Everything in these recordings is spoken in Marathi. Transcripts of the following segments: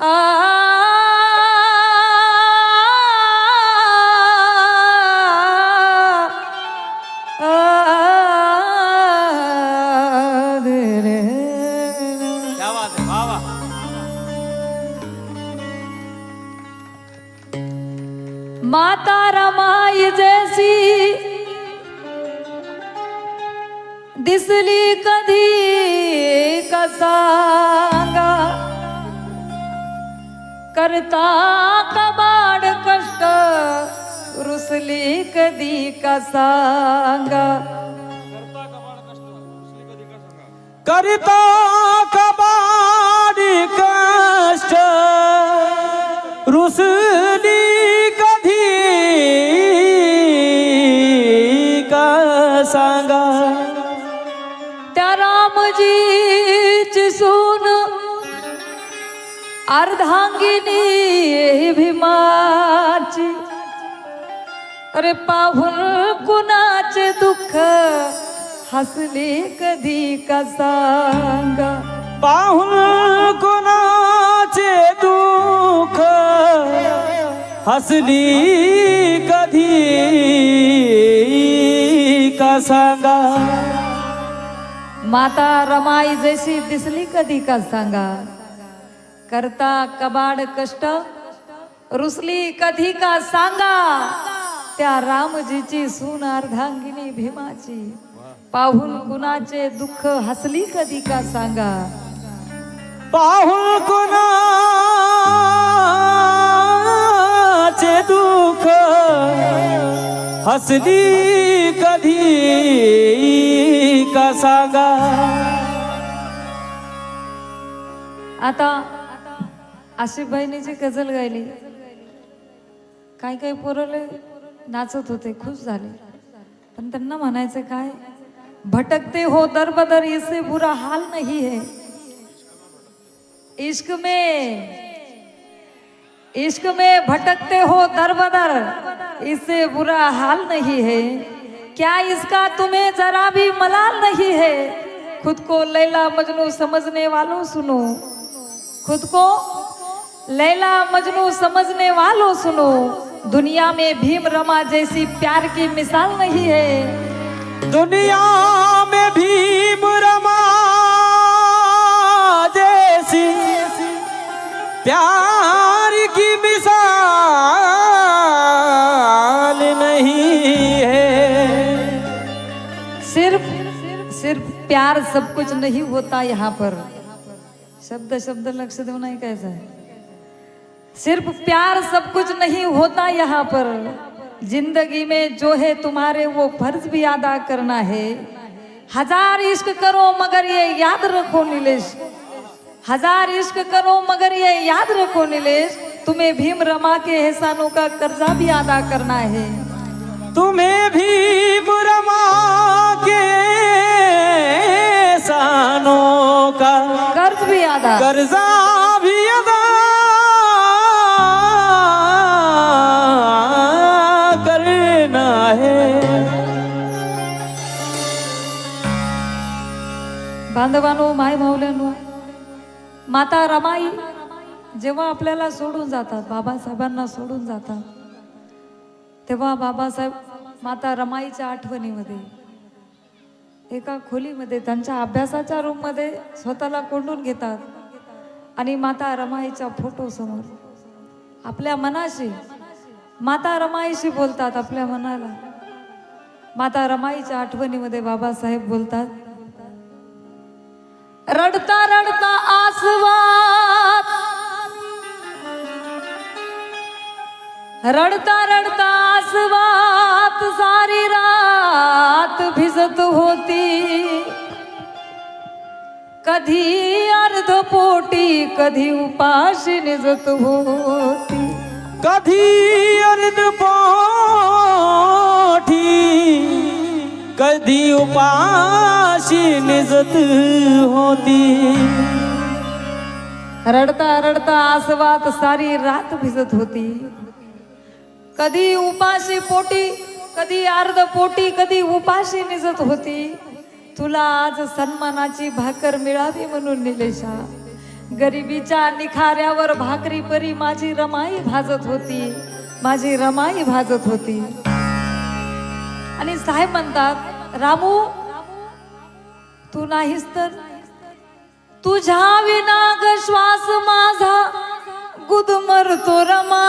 क्या कसांगा करिता कबाडी कष्ट रुसली कधी? का सांगा? त्या रामजीची सून अर्धांगिनी भीमाची. अरे पाहून कुणाचे दुःख हसली कधी का सांगा? पाहून कोणाचे दुःख हसली कधी का सांगा? माता रमाई जैसी दिसली कधी का सांगा? करता कबाड कष्ट रुसली कधी का सांगा? त्या रामजीची सून अर्धांगिनी भीमाची. पाहून कुणाचे दुःख हसली कधी का सांगा? पाहून कोणाचे दुःख हसली कधी का सांगा? आता आशिफ बहिणीची गझल गायली. काय काय पोरले नाचत होते खुश झाले. पण त्यांना म्हणायचं काय? भटकते हो दर बदर इससे बुरा हाल नहीं है. इश्क में इश्क में भटकते हो दर बदर इससे बुरा हाल नहीं है. क्या इसका तुम्हें जरा भी मलाल नहीं है? खुद को लैला मजनू समझने वालों सुनो. खुद को लैला मजनू समझने वालों सुनो. दुनिया में भीम रमा जैसी प्यार की मिसाल नहीं है। दुनिया में भीम रमा जैसी प्यार की मिसाल नहीं है। सिर्फ़ सिर्फ़ प्यार सब कुछ नहीं होता यहाँ पर। शब्द शब्द लक्ष देऊ नाही कैसा है। सिर्फ़ प्यार सब कुछ नहीं होता यहाँ पर। ज़िंदगी में जो है तुम्हारे वो फ़र्ज़ भी अदा करना है। हज़ार इश्क करो मगर ये याद रखो नीलेश। हज़ार इश्क करो मगर ये याद रखो नीलेश। तुम्हें भीम रमा के एहसानों का कर्जा भी अदा करना है। तुम्हें भीम रमा के एहसानों का कर्ज भी अदा। कर्जा बांधवानो माय माऊल्यानो माता रमाई जेव्हा आपल्याला सोडून जातात बाबासाहेबांना सोडून जातात तेव्हा बाबासाहेब माता रमाईच्या आठवणीमध्ये एका खोलीमध्ये त्यांच्या अभ्यासाच्या रूममध्ये स्वतःला कोंडून घेतात आणि माता रमाईच्या फोटोसमोर आपल्या मनाशी माता रमाईशी बोलतात आपल्या मनाला. माता रमाईच्या आठवणीमध्ये बाबासाहेब बोलतात रडता रडता आसवात रडता रडता आसवात सारी रात भिजत होती. कधी अर्ध पोटी कधी उपाशी निजत होती. कधी अर्ध पोटी कधी उपाशी निजत होती. रडता रडता आसवात सारी रात भिजत होती. कधी उपाशी पोटी कधी अर्ध पोटी कधी उपाशी निजत होती. तुला आज सन्मानाची भाकर मिळावी म्हणून निलेशा. गरिबीच्या निखाऱ्यावर भाकरी परी माझी रमाई भाजत होती. माझी रमाई भाजत होती. आणि साहेब म्हणतात रामू तू नाहीस तर? तुझ्या विनाग श्वास माझा गुदमरतो रमा.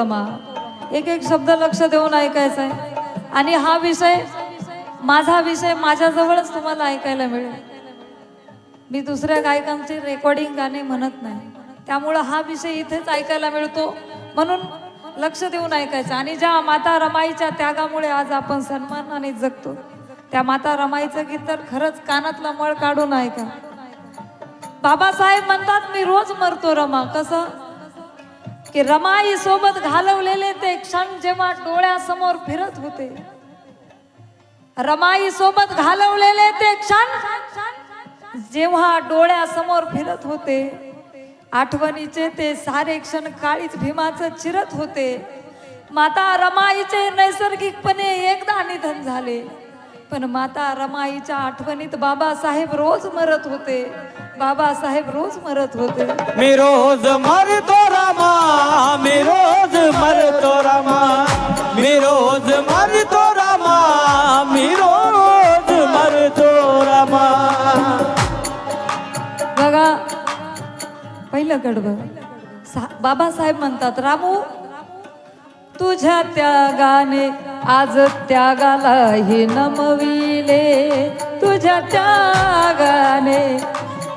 रमा एक एक शब्द लक्ष देऊन ऐकायचा आहे आणि हा विषय माझा विषय माझ्याजवळच तुम्हाला ऐकायला मिळेल. मी दुसऱ्या गायकांची रेकॉर्डिंग गाणे म्हणत नाही. त्यामुळं हा विषय इथेच ऐकायला मिळतो. म्हणून लक्ष देऊन ऐकायचं. आणि ज्या माता रमाईच्या त्यागामुळे आज आपण सन्मानाने जगतो. त्या माता रमाईचं गीत तर खरंच कानातला मळ काढून ऐका. बाबासाहेब म्हणतात मी रोज मरतो रमा. कसं? की रमाई सोबत घालवलेले ते क्षण जेव्हा डोळ्यासमोर फिरत होते. रमाई सोबत घालवलेले ते क्षण जेव्हा डोळ्यासमोर फिरत होते. आठवणीचे ते सारे क्षण काळीच भीमाचं चिरत होते. माता रमाईचे नैसर्गिकपणे एकदा निधन झाले. पण माता रमाईच्या आठवणीत बाबासाहेब रोज मरत होते. बाबासाहेब रोज मरत होते. मी रोज मरतो रमा मी रोज मरतो रमा मी रोज मरतो रमा मी रोज मरतो रमा. बघा पहिलं कडवं. बाबासाहेब म्हणतात रामू तुझ्या त्यागाने आज त्यागाला हे नमविले. तुझ्या त्यागाने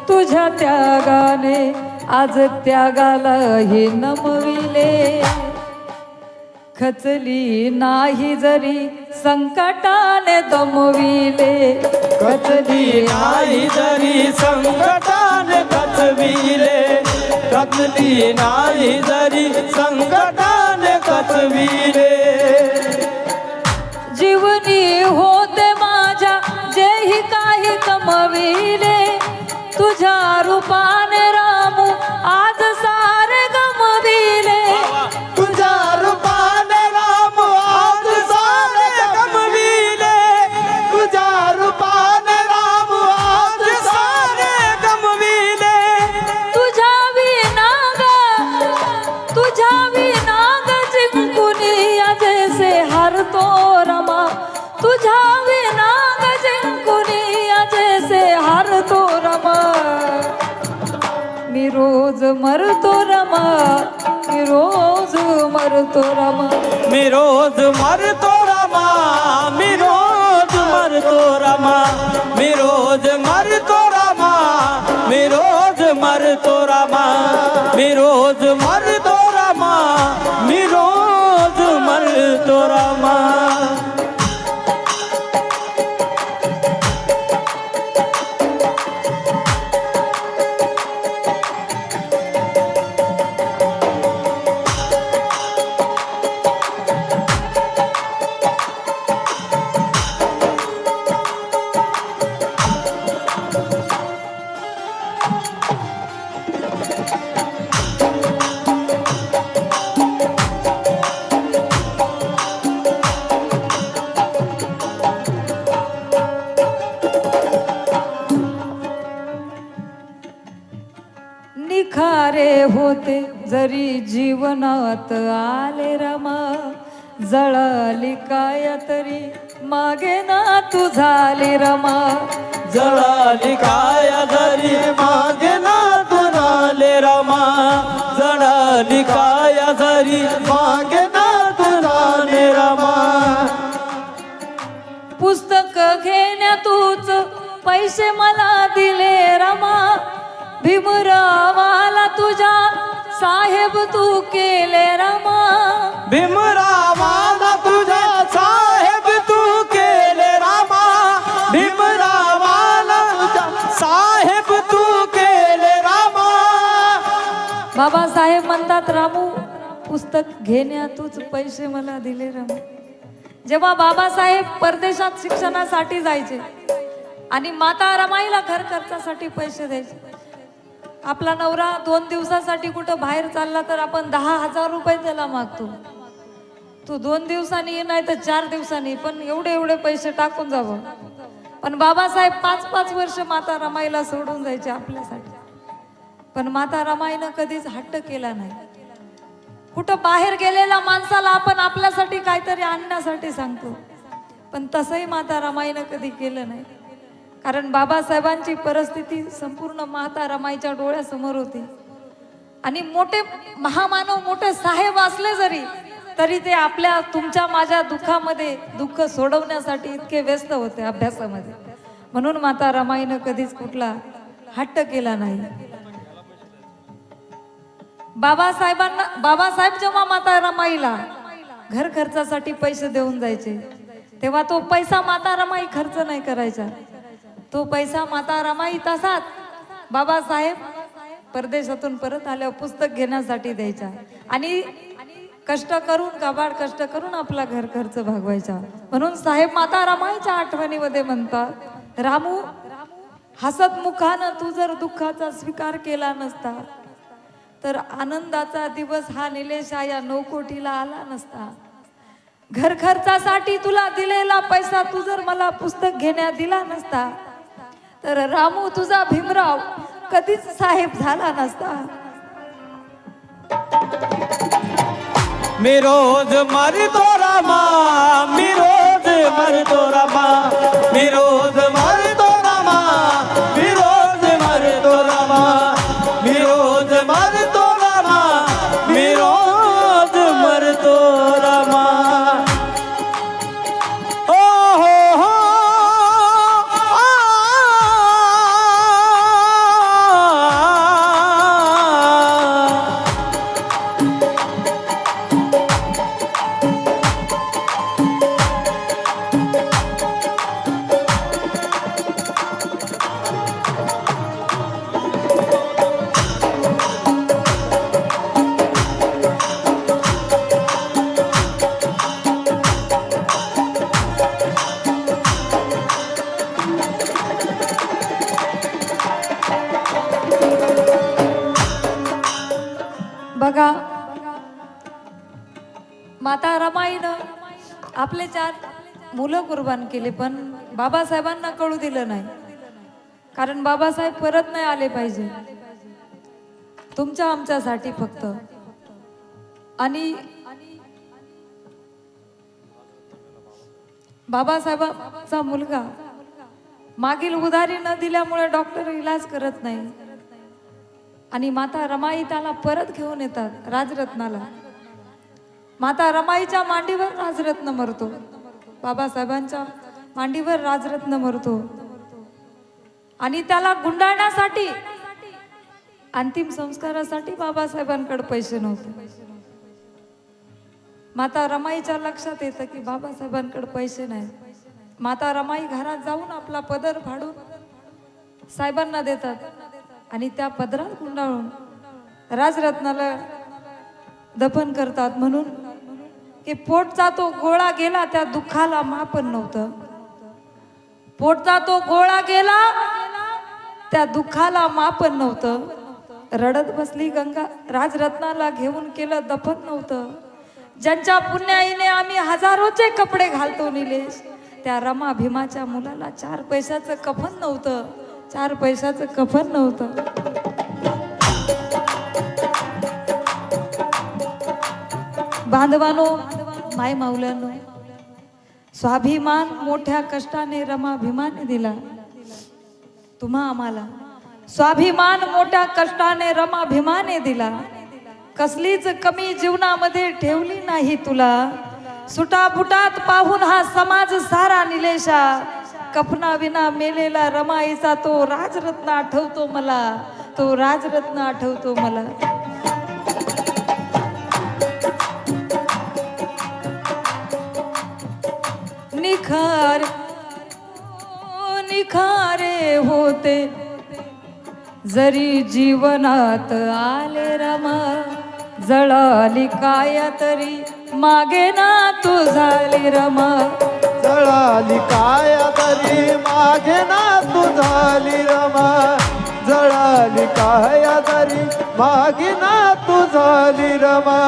तुझ्या त्यागाने आज त्यागाला हे नमविले. खचली नाही जरी संकटाने दमविले. खचली नाही जरी संकटान कचविले खचली नाही जरी संकटान कचविले रमविले तुझ्या रूपाने रा મરતો રમ રોજ મરતો રમ મે રોજ મરતો રમ મે રોજ મરતો રમ जीवनात आले रमा जळाली काय तरी. मागे ना तू झाली रमा जळाली काय तरी. मागे ना तुनाले रमा जळाली काय तरी. मागे ना तुनाले रमा. पुस्तक घेण्यातूच पैसे मला दिले रमा. भीमरावाला तुझ्या साहेब तू केले रमा. भीमरावाला तुझा साहेब तू केले रामा. भीमरावाला तुझा साहेब तू केले रामा. बाबासाहेब म्हणतात रामू पुस्तक घेण्यातूच पैसे मला दिले रामू. जेव्हा बाबासाहेब परदेशात शिक्षणासाठी जायचे आणि माता रमाईला घर खर्चासाठी पैसे द्यायचे आपला नवरा दोन दिवसासाठी कुठं बाहेर चालला तर आपण दहा हजार रुपये त्याला मागतो. तू दोन दिवसांनी नाही तर चार दिवसांनी पण एवढे एवढे पैसे टाकून जावं. पण बाबासाहेब पाच पाच वर्ष माता रमाईला सोडून जायचे आपल्यासाठी. पण माता रमाईनं कधीच हट्ट केला नाही. कुठं बाहेर गेलेल्या माणसाला आपण आपल्यासाठी काहीतरी आणण्यासाठी सांगतो. पण तसंही माता रमाईनं कधी केलं नाही. कारण बाबासाहेबांची परिस्थिती संपूर्ण माता रमाईच्या डोळ्यासमोर होती. आणि मोठे महामानव मोठे साहेब असले जरी तरी ते आपल्या तुमच्या माझ्या दुःखामध्ये दुःख सोडवण्यासाठी इतके व्यस्त होते अभ्यासामध्ये. म्हणून माता रमाईनं कधीच कुठला हट्ट केला नाही. बाबासाहेबांना बाबासाहेब जेव्हा माता रमाईला घर खर्चासाठी पैसे देऊन जायचे तेव्हा तो पैसा माता रमाई खर्च नाही करायचा. तो पैसा माता रमाई तसाच बाबासाहेब परदेशातून परत आल्यावर पुस्तक घेण्यासाठी द्यायचा. आणि कष्ट करून कबाड कष्ट करून आपला घर खर्च भागवायचा. म्हणून साहेब माता रमाईच्या आठवणीमध्ये म्हणतात रामू हसत मुखानं तू जर दुःखाचा स्वीकार केला नसता तर आनंदाचा दिवस हा निलेशा या नौकोटीला आला नसता. घर खर्चासाठी तुला दिलेला पैसा तू जर मला पुस्तक घेण्यात दिला नसता तर रामू तुझा भीमराव कधीच साहेब झाला नसता. मी रोज मरतो रामा मी रोज मरतो रामा मी रोज मरतो रामा मुलं कुर्बान केले पण बाबासाहेबांना कळू दिलं नाही. कारण बाबासाहेब परत नाही आले पाहिजे. तुमच्या आमच्यासाठी फक्त. आणि बाबासाहेबांचा मुलगा मागील उधारी न दिल्यामुळे डॉक्टर इलाज करत नाही. आणि माता रमाई त्याला परत घेऊन येतात राजरत्नाला. माता रमाईच्या मांडीवर राजरत्न मरतो. बाबासाहेबांच्या मांडीवर राजरत्न मरतो. आणि त्याला गुंडाळण्यासाठी अंतिम संस्कारासाठी बाबासाहेबांकडे पैसे नव्हते. माता रमाईच्या लक्षात येतं की बाबासाहेबांकडे पैसे नाही. माता रमाई घरात जाऊन आपला पदर फाडून साहेबांना देतात आणि त्या पदरात गुंडाळून राजरत्नाला दफन करतात म्हणून की पोटचा तो गोळा गेला त्या दुःखाला मापन नव्हतं. पोटचा तो गोळा गेला त्या दुःखाला मापन नव्हतं. रडत बसली गंगा राजरत्नाला घेऊन केलं दफत नव्हतं. ज्यांच्या पुण्याईने आम्ही हजारोचे कपडे घालतो निलेश त्या रमा भीमाच्या मुलाला चार पैशाचं कफन नव्हतं. चार पैशाचं कफन नव्हतं. बांधवानो माय माऊल्यानो स्वाभिमान मोठ्या कष्टाने रमाभिमाने दिला. तुम्हा आम्हाला. स्वाभिमान मोठ्या कष्टाने रमाभिमाने दिला. कसलीच कमी जीवनामध्ये ठेवली नाही तुला. सुटाफुटात पाहून हा समाज सारा निलेशा. कफना विना मेलेला रमाईचा तो राजरत्न आठवतो मला. तो राजरत्न आठवतो मला. निखार निखारे होते. जरी जीवनात आले रमा जळाली काय तरी मागे ना तू झाली रमा. जळाली काय तरी मागे ना तू झाली रमा. जळाली काय तरी मागे ना तू झाली रमा.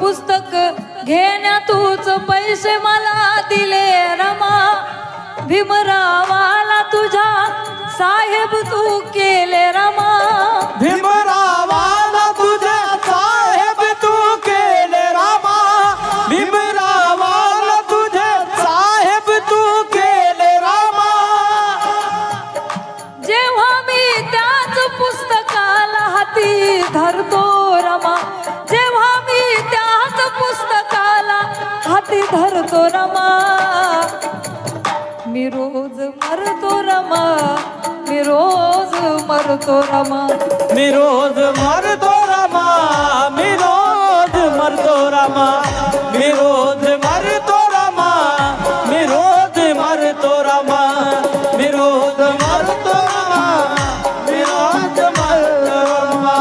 पुस्तक घेण्या तूच पैसे मला दिले रमा. भीमरावाला तुझ्या साहेब तू केले रमा. भीमरावाला धरतो रमा मी रोज मरतो रमा मी रोज मरतो रमा मी रोज मरतो रामा मी रोज मरतो रामा मी रोज मरतो रामा मी रोज मरतो रामा मी रोज मरतो रामा मी रोज मरतो रामा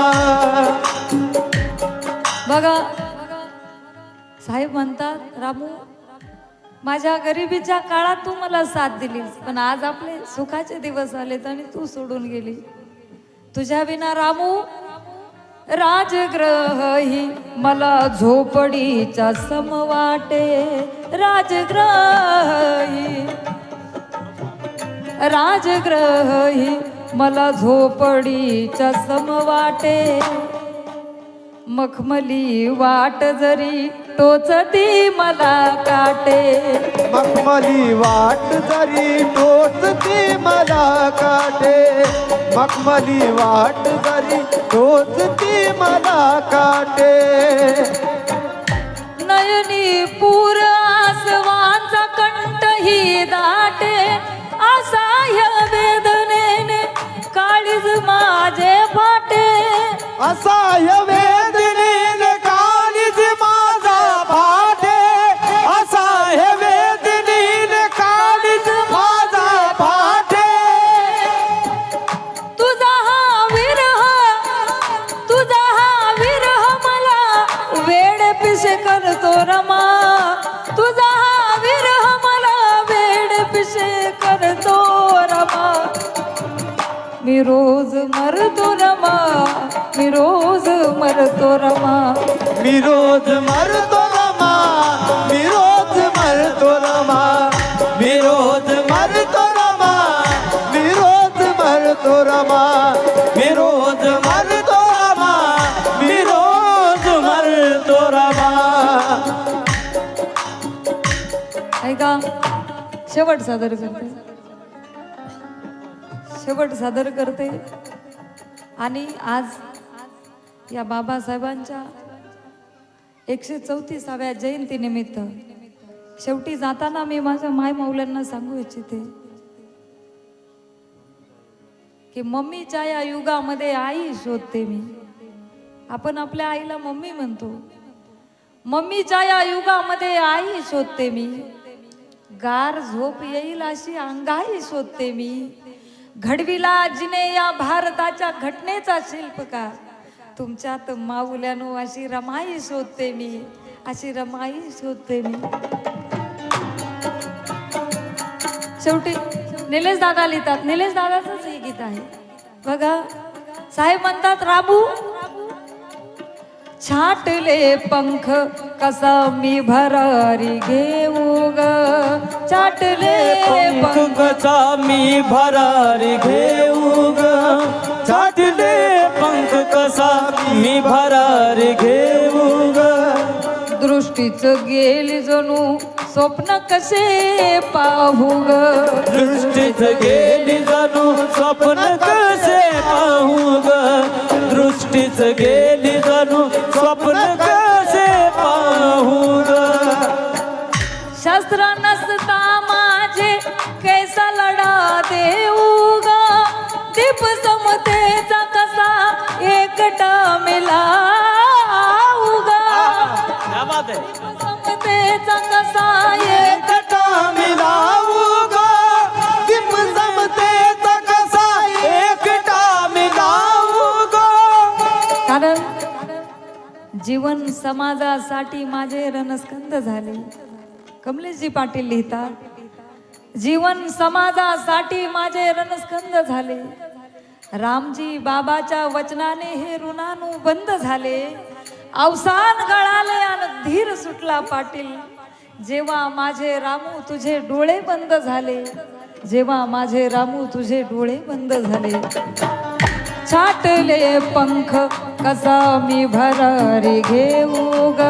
बघा साहेब म्हणतात रामू माझ्या गरिबीच्या काळात तू मला साथ दिलीस पण आज आपले सुखाचे दिवस आलेत आणि तू सोडून गेली. तुझ्या विना रामू राजग्रही ही मला झोपडीच्या सम वाटे राजग्रही राजग्रही मला झोपडीच्या सम वाटे मखमली वाट जरी टोचती मला काटे. मखमली वाट जरी टोचती मला काटे. मखमली वाट जरी टोचती मला काटे. नयनी पूर आसवांचा कंठ ही दाटे असह्य वेदनेने काळीज माझे फाटे. असाय वेदनेने का? शेवट सादर करते. शेवट सादर करते. आणि आज या बाबासाहेबांच्या एकशे चौतीसाव्या जयंतीनिमित्त शेवटी जाताना मी माझ्या मायमाऊल्यांना सांगू इच्छिते की मम्मीच्या या युगामध्ये आई शोधते मी. आपण आपल्या आईला मम्मी म्हणतो. मम्मीच्या या युगामध्ये आई शोधते मी. गार झोप येईल अशी अंगाई शोधते मी. घडविला जिने या भारताच्या घटनेचा शिल्पकार. तुमच्यात माऊल्यानो अशी रमाई शोधते मी. अशी रमाई शोधते मी. शेवटी निलेश दादा लिहितात. निलेश दादाच हे गीत आहे. बघा साहेब म्हणतात राबू छाटले पंख कसा मी भरारी घेऊ? ग छाटले पंख कसा मी भरारी घेऊ ग. छाटले पंख कसा मी भरारी घेऊ ग. दृष्टीच गेली जणू स्वप्न कसे पाहू ग. दृष्टीच गेली जणू स्वप्न कसे पाहू ग. दृष्टीच गेली समतेचा कसा एक एकटा मिलावू ग दीप समतेचा कसा एकटा मिलावू ग कारण जीवन समाजासाठी माझे रणस्कंद झाले. कमलेशजी पाटील लिहितात जीवन समाजासाठी माझे रणस्कंद झाले. रामजी बाबाच्या वचनाने हे ऋणानू बंद झाले. अवसान गळाले आणि धीर सुटला पाटील. जेव्हा माझे रामू तुझे डोळे बंद झाले. जेव्हा माझे रामू तुझे डोळे बंद झाले. छाटले पंख कसा मी भरारी घेऊ ग?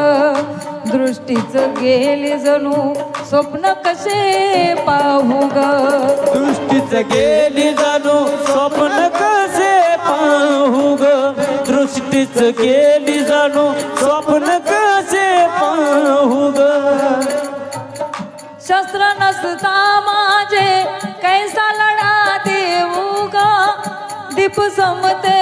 दृष्टीच गेले जणू स्वप्न कसे पाहू ग? दृष्टीच गेली जणू स्वप्न दृष्टीच गेली जाणू स्वप्न कसे पाहू ग? शस्त्र नसता माझे कैसा लढा देऊ ग? दीप समते